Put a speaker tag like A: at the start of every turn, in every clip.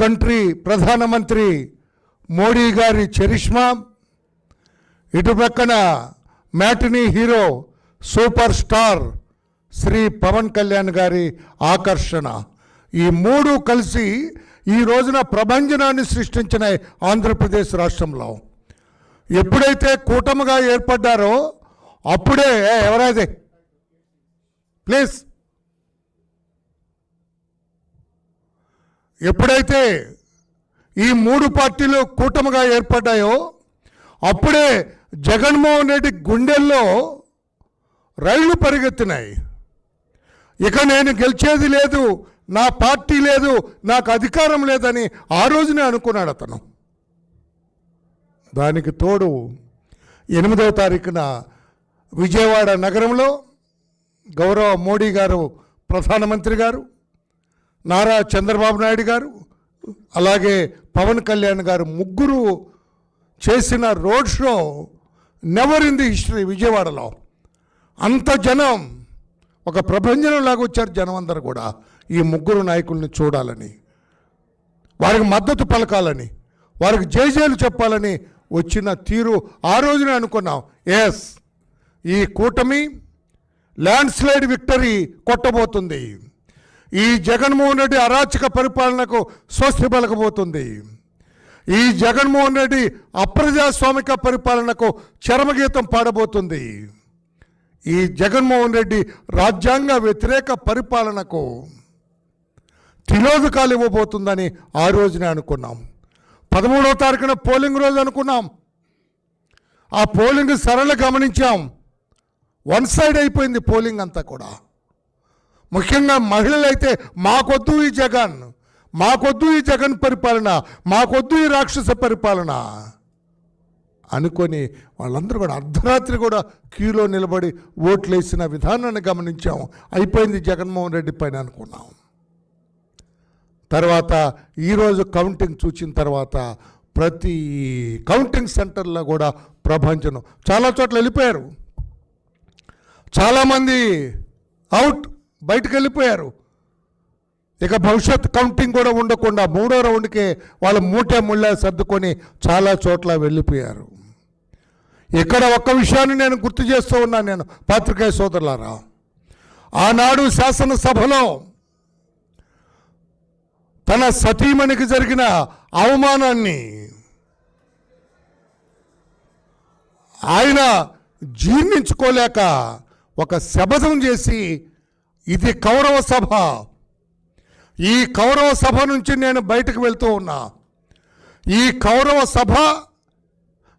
A: Country ప్రధానమంత్రి మోడీ గారి charisma ఇటు పక్కన matinee hero super star Shri Pawan Kalyan గారి ఆకర్షణ. ఈ మూడు కలిసి ఈ రోజున ప్రభంజనాన్ని సృష్టించిన ఆంధ్రప్రదేశ్ రాష్ట్రంలో. ఎప్పుడైతే కూటమిగా ఏర్పడ్డారో అప్పుడే ఎవరైతే ప్లీజ్. ఎప్పుడైతే ఈ మూడు పార్టీలు కూటమిగా ఏర్పడ్డాయో అప్పుడే జగన్మోహన్ రెడ్డి గుండెల్లో రైళ్ళు పరిగెత్తినాయి. ఇక నేను గెలిచేది లేదు నా పార్టీ లేదు నాకు అధికారం లేదని ఆ రోజునే అనుకున్నాడు అతను. దానికి తోడు ఎనిమిదవ తారీఖున విజయవాడ నగరంలో గౌరవ మోడీ గారు ప్రధానమంత్రి గారు నారా చంద్రబాబు నాయుడు గారు అలాగే పవన్ కళ్యాణ్ గారు ముగ్గురు చేసిన road show never in the history విజయవాడలో. అంత జనం ఒక ప్రభంజనంలాగా వచ్చారు జనం అందరూ కూడా ఈ ముగ్గురు నాయకుల్ని చూడాలని వారికి మద్దతు పలకాలని వారికి జయజయలు చెప్పాలని వచ్చిన తీరు ఆ రోజునే అనుకున్నాం. ఎస్ ఈ కూటమి ల్యాండ్ స్లైడ్ విక్టరీ కొట్టబోతుంది. ఈ జగన్మోహన్ రెడ్డి అరాచక పరిపాలనకు స్వస్తి పలకబోతుంది. ఈ జగన్మోహన్ రెడ్డి అప్రజాస్వామిక పరిపాలనకు చరమగీతం పాడబోతుంది. ఈ జగన్మోహన్ రెడ్డి రాజ్యాంగ వ్యతిరేక పరిపాలనకు తిలోదకాలు ఇవ్వబోతుందని ఆ రోజునే అనుకున్నాం. పదమూడవ తారీఖున పోలింగ్ రోజు అనుకున్నాం. ఆ పోలింగ్ సరళ గమనించాం. వన్ సైడ్ అయిపోయింది పోలింగ్ అంతా కూడా. ముఖ్యంగా మహిళలైతే మాకొద్దు ఈ జగన్. మాకొద్దు ఈ జగన్ పరిపాలన. మాకొద్దు ఈ రాక్షస పరిపాలన. అనుకొని వాళ్ళందరూ కూడా అర్ధరాత్రి కూడా క్యూలో నిలబడి ఓట్లు వేసిన విధానాన్ని గమనించాం. అయిపోయింది జగన్మోహన్ రెడ్డి పైన అనుకున్నాం. తర్వాత ఈరోజు కౌంటింగ్ చూసిన తర్వాత ప్రతి కౌంటింగ్ సెంటర్లో కూడా ప్రభంజనం. చాలా చోట్ల వెళ్ళిపోయారు. చాలామంది అవుట్ బయటకు వెళ్ళిపోయారు ఇక భవిష్యత్ కౌంటింగ్ కూడా ఉండకుండా మూడో రౌండ్కే వాళ్ళ మూటే ముళ్ళ సర్దుకొని చాలా చోట్ల వెళ్ళిపోయారు. ఇక్కడ ఒక్క విషయాన్ని నేను గుర్తు చేస్తూ ఉన్నాను నేను పాత్రికేయ సోదరులారా. ఆనాడు శాసనసభలో తన సతీమణికి జరిగిన అవమానాన్ని ఆయన జీర్ణించుకోలేక ఒక శపథం చేసి ఇది కౌరవ సభ. ఈ కౌరవ సభ నుంచి నేను బయటకు వెళ్తూ ఉన్నా. ఈ కౌరవ సభ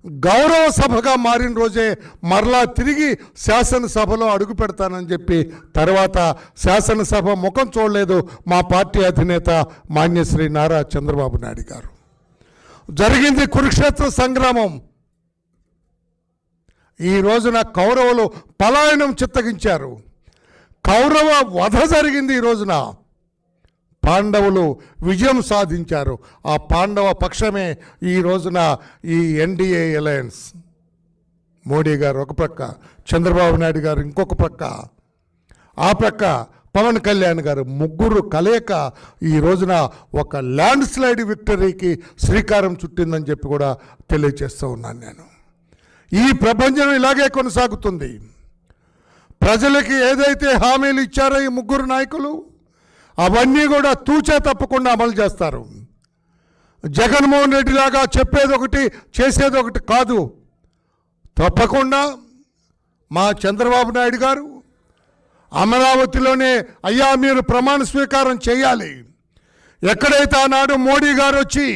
A: గౌరవ సభగా మారిన రోజే మరలా తిరిగి శాసనసభలో అడుగు పెడతానని చెప్పి తర్వాత శాసనసభ ముఖం చూడలేదు మా పార్టీ అధినేత మాన్యశ్రీ నారా చంద్రబాబు నాయుడు గారు. జరిగింది కురుక్షేత్ర సంగ్రామం. ఈ రోజున కౌరవులు పలాయనం చిత్తగించారు. కౌరవ వధ జరిగింది ఈ రోజున. పాండవులు విజయం సాధించారు. ఆ పాండవ పక్షమే ఈ రోజున ఈ ఎన్డీఏ అలయన్స్. మోడీ గారు ఒక ప్రక్క చంద్రబాబు నాయుడు గారు ఇంకొక ప్రక్క. ఆ ప్రక్క పవన్ కళ్యాణ్ గారు ముగ్గురు కలయిక ఈ రోజున ఒక ల్యాండ్ స్లైడ్ విక్టరీకి శ్రీకారం చుట్టిందని చెప్పి కూడా తెలియజేస్తూ ఉన్నాను నేను. ఈ ప్రపంచం ఇలాగే కొనసాగుతుంది. ప్రజలకి ఏదైతే హామీలు ఇచ్చారో ఈ ముగ్గురు నాయకులు అవన్నీ కూడా తూచా తప్పకుండా అమలు చేస్తారు. జగన్మోహన్ రెడ్డి లాగా చెప్పేది ఒకటి చేసేది ఒకటి కాదు. తప్పకుండా మా చంద్రబాబు నాయుడు గారు అమరావతిలోనే అయ్యా మీరు ప్రమాణ స్వీకారం చేయాలి. ఎక్కడైతే ఆనాడు మోడీ గారు వచ్చి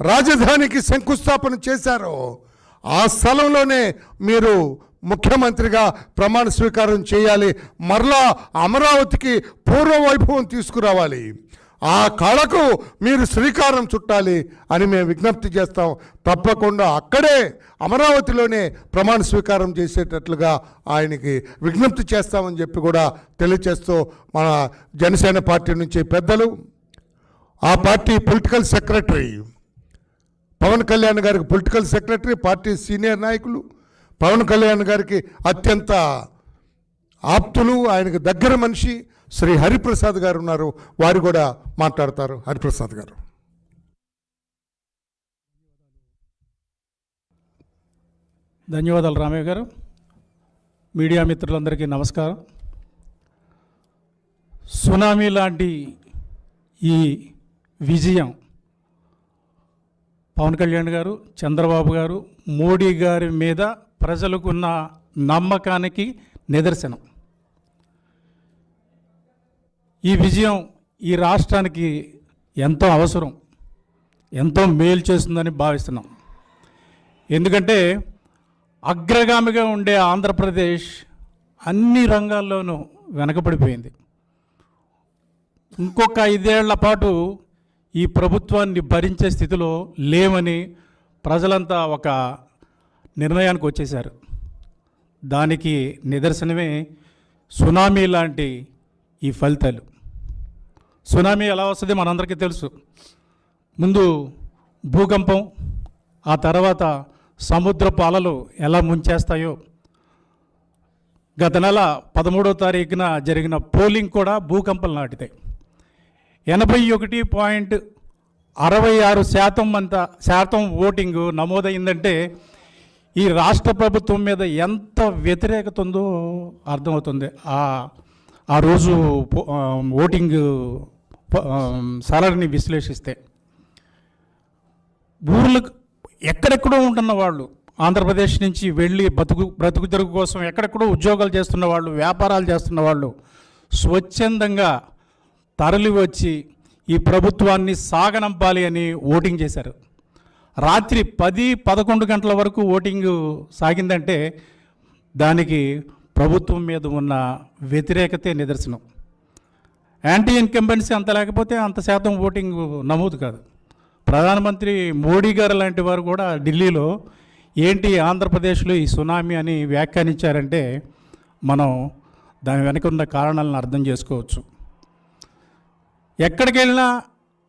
A: రాజధానికి శంకుస్థాపన చేశారో ఆ స్థలంలోనే మీరు ముఖ్యమంత్రిగా ప్రమాణ స్వీకారం చేయాలి. మరలా అమరావతికి పూర్వ వైభవం తీసుకురావాలి. ఆ కళకు మీరు శ్రీకారం చుట్టాలి అని మేము విజ్ఞప్తి చేస్తాం. తప్పకుండా అక్కడే అమరావతిలోనే ప్రమాణ స్వీకారం చేసేటట్లుగా ఆయనకి విజ్ఞప్తి చేస్తామని చెప్పి కూడా తెలియచేస్తూ మన జనసేన పార్టీ నుంచి పెద్దలు ఆ party political secretary Pawan Kalyan గారికి పొలిటికల్ సెక్రటరీ పార్టీ సీనియర్ నాయకులు పవన్ కళ్యాణ్ గారికి అత్యంత ఆప్తులు ఆయనకు దగ్గర మనిషి శ్రీ హరిప్రసాద్ గారు ఉన్నారు. వారు కూడా మాట్లాడతారు. హరిప్రసాద్ గారు.
B: ధన్యవాదాలు రామయ్య గారు. మీడియా మిత్రులందరికీ నమస్కారం. సునామీ లాంటి ఈ విజయం పవన్ కళ్యాణ్ గారు చంద్రబాబు గారు మోడీ గారి మీద ప్రజలకున్న నమ్మకానికి నిదర్శనం. ఈ విజయం ఈ రాష్ట్రానికి ఎంతో అవసరం ఎంతో మేలు చేస్తుందని భావిస్తున్నాం. ఎందుకంటే అగ్రగామిగా ఉండే ఆంధ్రప్రదేశ్ అన్ని రంగాల్లోనూ వెనకబడిపోయింది. ఇంకొక ఐదేళ్ళ పాటు ఈ ప్రభుత్వాన్ని భరించే స్థితిలో లేమని ప్రజలంతా ఒక నిర్ణయానికి వచ్చేశారు. దానికి నిదర్శనమే సునామీ లాంటి ఈ ఫలితాలు. సునామీ ఎలా వస్తుంది మనందరికీ తెలుసు. ముందు భూకంపం ఆ తర్వాత సముద్రపు అలలు ఎలా ముంచేస్తాయో. గత నెల పదమూడో తారీఖున జరిగిన పోలింగ్ కూడా భూకంపం నాటితే ఎనభై ఒకటి పాయింట్ అరవై ఆరు శాతం అంత శాతం ఓటింగ్ నమోదైందంటే ఈ రాష్ట్ర ప్రభుత్వం మీద ఎంత వ్యతిరేకత ఉందో అర్థమవుతుంది. ఆ ఆ రోజు ఓటింగ్ ప- సరళిని విశ్లేషిస్తే ఊర్లకు ఎక్కడెక్కడో ఉంటున్న వాళ్ళు ఆంధ్రప్రదేశ్ నుంచి వెళ్ళి బతుకు బ్రతుకు తెరుగు కోసం ఎక్కడెక్కడో ఉద్యోగాలు చేస్తున్న వాళ్ళు వ్యాపారాలు చేస్తున్న వాళ్ళు స్వచ్ఛందంగా తరలి వచ్చి ఈ ప్రభుత్వాన్ని సాగనంపాలి అని ఓటింగ్ చేశారు. రాత్రి పది పదకొండు గంటల వరకు ఓటింగ్ సాగిందంటే దానికి ప్రభుత్వం మీద ఉన్న వ్యతిరేకతే నిదర్శనం. యాంటీ ఇన్కంబెన్సీ అంత లేకపోతే అంత శాతం ఓటింగ్ నమోదు కాదు. ప్రధానమంత్రి మోడీ గారు లాంటి వారు కూడా ఢిల్లీలో ఏంటి ఆంధ్రప్రదేశ్లో ఈ సునామీ అని వ్యాఖ్యానించారంటే మనం దాని వెనక ఉన్న కారణాలను అర్థం చేసుకోవచ్చు. ఎక్కడికి వెళ్ళినా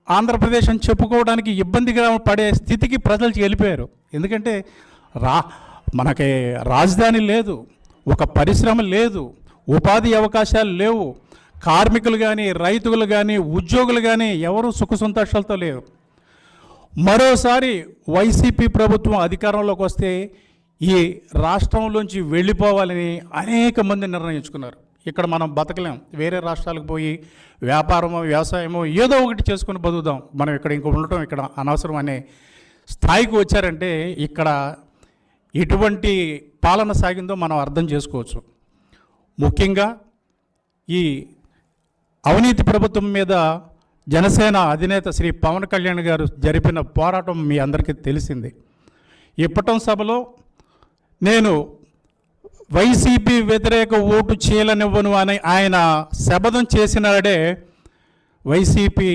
B: ఆంధ్రప్రదేశ్ అని చెప్పుకోవడానికి ఇబ్బందిగా పడే స్థితికి ప్రజలు వెళ్ళిపోయారు. ఎందుకంటే రా మనకి రాజధాని లేదు ఒక పరిశ్రమ లేదు ఉపాధి అవకాశాలు లేవు. కార్మికులు కానీ రైతులు కానీ ఉద్యోగులు కానీ ఎవరు సుఖ సంతోషాలతో లేరు. మరోసారి వైసీపీ ప్రభుత్వం అధికారంలోకి వస్తే ఈ రాష్ట్రంలోంచి వెళ్ళిపోవాలని అనేక మంది నిర్ణయించుకున్నారు. ఇక్కడ మనం బతకలేం. వేరే రాష్ట్రాలకు పోయి వ్యాపారమో వ్యవసాయమో ఏదో ఒకటి చేసుకుని బతుకుదాం. మనం ఇక్కడ ఇంక ఉండటం ఇక్కడ అనవసరం అనే స్థాయికి వచ్చారంటే ఇక్కడ ఎటువంటి పాలన సాగిందో మనం అర్థం చేసుకోవచ్చు. ముఖ్యంగా ఈ అవినీతి ప్రభుత్వం మీద జనసేన అధినేత శ్రీ పవన్ కళ్యాణ్ గారు జరిపిన పోరాటం మీ అందరికీ తెలిసింది. ఇప్పటం సభలో నేను వైసీపీ వ్యతిరేక ఓటు చీలనివ్వను అని ఆయన శపథం చేసినాడే వైసీపీ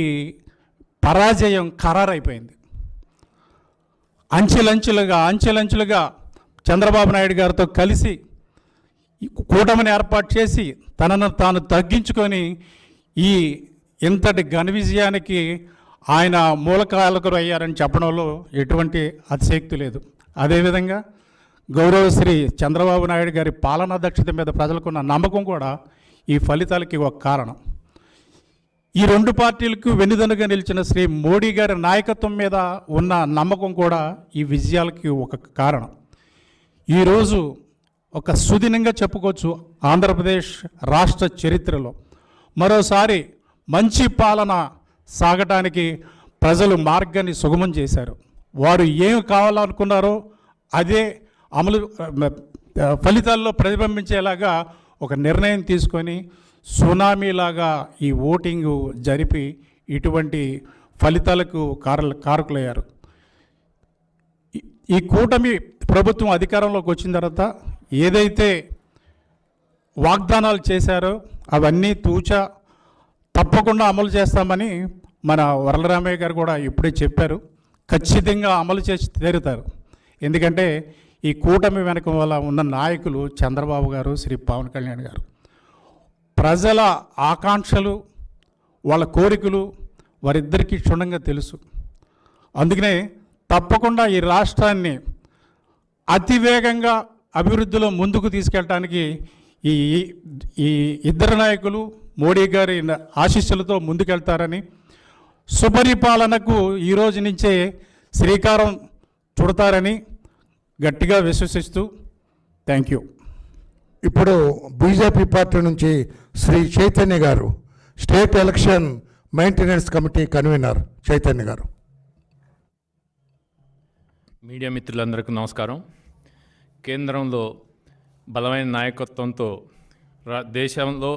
B: పరాజయం ఖరారైపోయింది. అంచెలంచెలుగా అంచెలంచెలుగా చంద్రబాబు నాయుడు గారితో కలిసి కూటమిని ఏర్పాటు చేసి తనను తాను తగ్గించుకొని ఈ ఇంతటి ఘన విజయానికి ఆయన మూలకాలకులు అయ్యారని చెప్పడంలో ఎటువంటి అతిశక్తి లేదు. అదేవిధంగా గౌరవశ్రీ చంద్రబాబు నాయుడు గారి పాలనా దక్షత మీద ప్రజలకున్న నమ్మకం కూడా ఈ ఫలితాలకి ఒక కారణం. ఈ రెండు పార్టీలకు వెన్నుదన్నుగా నిలిచిన శ్రీ మోడీ గారి నాయకత్వం మీద ఉన్న నమ్మకం కూడా ఈ విజయాలకి ఒక కారణం. ఈరోజు ఒక సుదినంగా చెప్పుకోవచ్చు ఆంధ్రప్రదేశ్ రాష్ట్ర చరిత్రలో. మరోసారి మంచి పాలన సాగటానికి ప్రజలు మార్గాన్ని సుగమం చేశారు. వారు ఏం కావాలనుకున్నారో అదే అమలు ఫలితాల్లో ప్రతిబింబించేలాగా ఒక నిర్ణయం తీసుకొని సునామీలాగా ఈ ఓటింగు జరిపి ఇటువంటి ఫలితాలకు కార కారకులయ్యారు. ఈ- ఈ కూటమి ప్రభుత్వం అధికారంలోకి వచ్చిన తర్వాత ఏదైతే వాగ్దానాలు చేశారో అవన్నీ తూచా తప్పకుండా అమలు చేస్తామని మన వరలరామయ్య గారు కూడా ఇప్పుడే చెప్పారు. ఖచ్చితంగా అమలు చేసి తీరుతారు. ఎందుకంటే ఈ కూటమి వెనక వల్ల ఉన్న నాయకులు చంద్రబాబు గారు శ్రీ పవన్ కళ్యాణ్ గారు. ప్రజల ఆకాంక్షలు వాళ్ళ కోరికలు వారిద్దరికీ క్షుణ్ణంగా తెలుసు. అందుకనే తప్పకుండా ఈ రాష్ట్రాన్ని అతివేగంగా అభివృద్ధిలో ముందుకు తీసుకెళ్ళటానికి ఈ ఈ ఇద్దరు నాయకులు మోడీ గారి ఆశీస్సులతో ముందుకెళ్తారని సుపరిపాలనకు ఈ రోజు నుంచే శ్రీకారం చుడతారని గట్టిగా విశ్వసిస్తూ థ్యాంక్ యూ.
A: ఇప్పుడు బీజేపీ పార్టీ నుంచి శ్రీ చైతన్య గారు state election maintenance committee convener Chaitanya గారు.
C: మీడియా మిత్రులందరికీ నమస్కారం. కేంద్రంలో బలమైన నాయకత్వంతో రా దేశంలో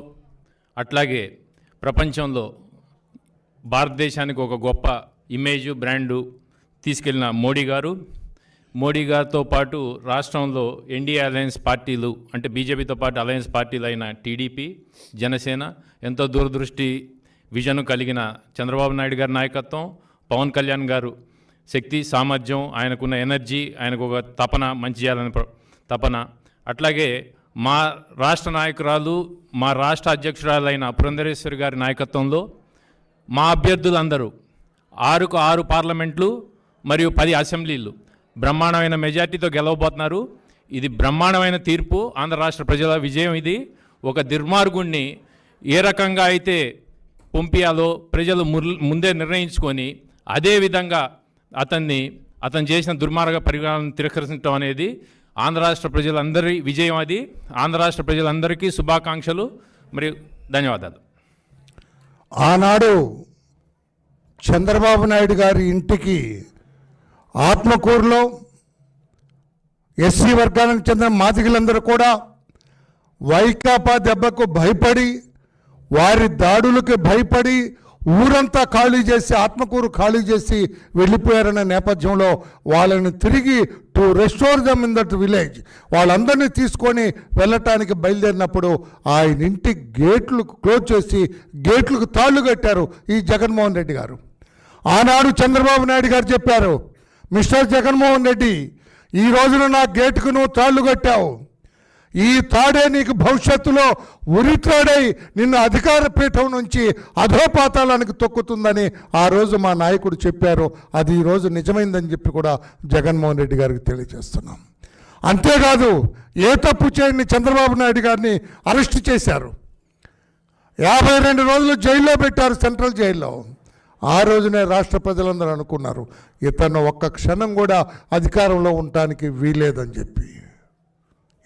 C: అట్లాగే ప్రపంచంలో భారతదేశానికి ఒక గొప్ప ఇమేజ్ బ్రాండు తీసుకెళ్ళిన మోడీ గారు. మోడీ గారితో పాటు రాష్ట్రంలో ఎన్డీఏ అలయన్స్ పార్టీలు అంటే బీజేపీతో పాటు అలయన్స్ పార్టీలు అయిన టీడీపీ జనసేన ఎంతో దూరదృష్టి విజన్ కలిగిన చంద్రబాబు నాయుడు గారి నాయకత్వం పవన్ కళ్యాణ్ గారు శక్తి సామర్థ్యం ఆయనకున్న ఎనర్జీ ఆయనకు ఒక తపన మంచి చేయాలని తపన. అట్లాగే మా రాష్ట్ర నాయకురాలు మా రాష్ట్ర అధ్యక్షురాలైన పురంధరేశ్వరి గారి నాయకత్వంలో మా అభ్యర్థులందరూ ఆరుకు ఆరు పార్లమెంట్లు మరియు పది అసెంబ్లీలు బ్రహ్మాండమైన మెజార్టీతో గెలవబోతున్నారు. ఇది బ్రహ్మాండమైన తీర్పు. ఆంధ్ర రాష్ట్ర ప్రజల విజయం ఇది. ఒక దుర్మార్గుణ్ణి ఏ రకంగా అయితే పంపించాలో ప్రజలు ముర్- ముందే నిర్ణయించుకొని అదే విధంగా అతన్ని అతను చేసిన దుర్మార్గ పరిగణను తిరస్కరించడం అనేది ఆంధ్ర రాష్ట్ర ప్రజలందరి విజయం అది. ఆంధ్ర రాష్ట్ర ప్రజలందరికీ శుభాకాంక్షలు. మరియు ధన్యవాదాలు.
A: ఆనాడు చంద్రబాబు నాయుడు గారి ఇంటికి ఆత్మకూరులో ఎస్సీ వర్గానికి చెందిన మాదిగలందరూ కూడా వైకాపా దెబ్బకు భయపడి వారి దాడులకు భయపడి ఊరంతా ఖాళీ చేసి ఆత్మకూరు ఖాళీ చేసి వెళ్ళిపోయారనే నేపథ్యంలో వాళ్ళని తిరిగి to restore them in that village వాళ్ళందరినీ తీసుకొని వెళ్ళటానికి బయలుదేరినప్పుడు ఆయన ఇంటి గేట్లు క్లోజ్ చేసి గేట్లకు తాళ్ళు కట్టారు ఈ జగన్మోహన్ రెడ్డి గారు. ఆనాడు చంద్రబాబు నాయుడు గారు చెప్పారు మిస్టర్ జగన్మోహన్ రెడ్డి ఈ రోజున నా గేటుకు నువ్వు తాళ్ళు కట్టావు. ఈ తాడే నీకు భవిష్యత్తులో ఉరిత్రాడై నిన్ను అధికార పీఠం నుంచి అధోపాతాలానికి తొక్కుతుందని ఆ రోజు మా నాయకుడు చెప్పారు. అది ఈరోజు నిజమైందని చెప్పి కూడా జగన్మోహన్ రెడ్డి గారికి తెలియజేస్తున్నాం. అంతేకాదు ఏ తప్పు చేయని చంద్రబాబు నాయుడు గారిని అరెస్ట్ చేశారు. యాభై రెండు రోజులు జైల్లో పెట్టారు సెంట్రల్ జైల్లో. ఆ రోజునే రాష్ట్ర ప్రజలందరూ అనుకున్నారు ఇతను ఒక్క క్షణం కూడా అధికారంలో ఉండటానికి వీలేదని చెప్పి.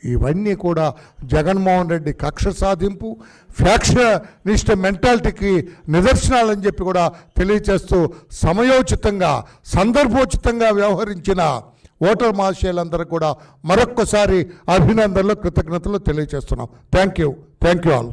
A: ఇవన్నీ కూడా జగన్మోహన్ రెడ్డి కక్ష సాధింపు ఫ్యాక్షనిస్ట్ మెంటాలిటీకి నిదర్శనాలని చెప్పి కూడా తెలియచేస్తూ సమయోచితంగా సందర్భోచితంగా వ్యవహరించిన ఓటర్ మహాశయులందరూ కూడా మరొక్కసారి అభినందనలు కృతజ్ఞతలు తెలియజేస్తున్నాం thank you thank you all